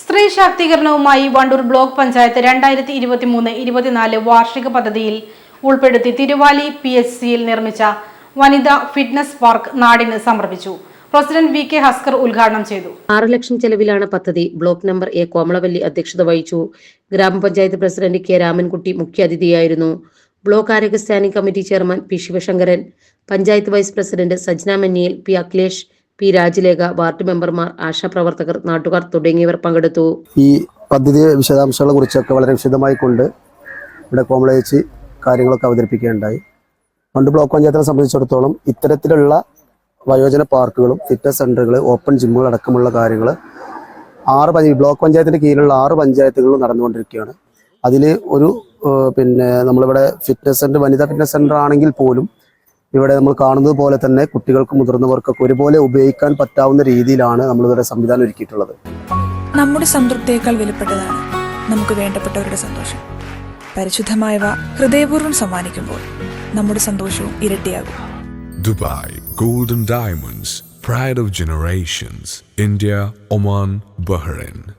സ്ത്രീ ശാക്തീകരണവുമായി വണ്ടൂർ ബ്ലോക്ക് പഞ്ചായത്ത് രണ്ടായിരത്തി ഇരുപത്തി മൂന്ന് ഇരുപത്തിനാല് വാർഷിക പദ്ധതിയിൽ ഉൾപ്പെടുത്തി തിരുവാലി പി എച്ച് സിയിൽ നിർമ്മിച്ച വനിതാ ഫിറ്റ്നസ് പാർക്ക് നാടിന് സമർപ്പിച്ചു. പ്രസിഡന്റ് വി കെ ഹസ്കർ ഉദ്ഘാടനം ചെയ്തു. ആറ് ലക്ഷം ചെലവിലാണ് പദ്ധതി. ബ്ലോക്ക് നമ്പർ എ കോമളവല്ലി അധ്യക്ഷത വഹിച്ചു. ഗ്രാമപഞ്ചായത്ത് പ്രസിഡന്റ് കെ രാമൻകുട്ടി മുഖ്യാതിഥിയായിരുന്നു ബ്ലോക്ക് ആരോഗ്യ standing committee chairman P Sivasankaran panchayat vice president Sajna മന്നിയിൽ P Akhilesh P Rajalekha ward മെമ്പർമാർ ആശാപ്രവർത്തകർ നാട്ടുകാർ തുടങ്ങിയവർ പങ്കെടുത്തു. ഈ പദ്ധതി വിശദാംശങ്ങളെ കുറിച്ചൊക്കെ വളരെ വിശദമായി കൊണ്ട് ഇവിടെ കോമളേച്ച് കാര്യങ്ങളൊക്കെ അവതരിപ്പിക്കുകയുണ്ടായി. പണ്ട് ബ്ലോക്ക് പഞ്ചായത്തിനെ സംബന്ധിച്ചിടത്തോളം ഇത്തരത്തിലുള്ള വയോജന പാർക്കുകളും ഫിറ്റ്നസ് സെന്ററുകൾ ഓപ്പൺ ജിമ്മുകൾ അടക്കമുള്ള കാര്യങ്ങൾ ആറ് ബ്ലോക്ക് പഞ്ചായത്തിന്റെ കീഴിലുള്ള ആറ് പഞ്ചായത്തുകളിലും നടന്നുകൊണ്ടിരിക്കുകയാണ്. അതിൽ ഒരു പിന്നെ നമ്മളിവിടെ ഫിറ്റ്നസ് സെന്റർ വനിതാ ഫിറ്റ്നസ് സെന്റർ ആണെങ്കിൽ പോലും ഇവിടെ നമ്മൾ കാണുന്നത് പോലെ തന്നെ കുട്ടികൾക്കും മുതിർന്നവർക്കൊക്കെ ഒരുപോലെ ഉപയോഗിക്കാൻ പറ്റാവുന്ന രീതിയിലാണ് നമ്മളിവിടെ സംവിധാനം ഒരുക്കിയിട്ടുള്ളത്. നമ്മുടെ സംതൃപ്തിയേക്കാൾ വിലപ്പെട്ടതാണ് നമുക്ക് വേണ്ടപ്പെട്ടവരുടെ സന്തോഷം. പരിശുദ്ധമായവ ഹൃദയപൂർവം സമ്മാനിക്കുമ്പോൾ നമ്മുടെ സന്തോഷവും ഇരട്ടിയാകും. Dubai golden diamonds pride of generations India Oman Bahrain.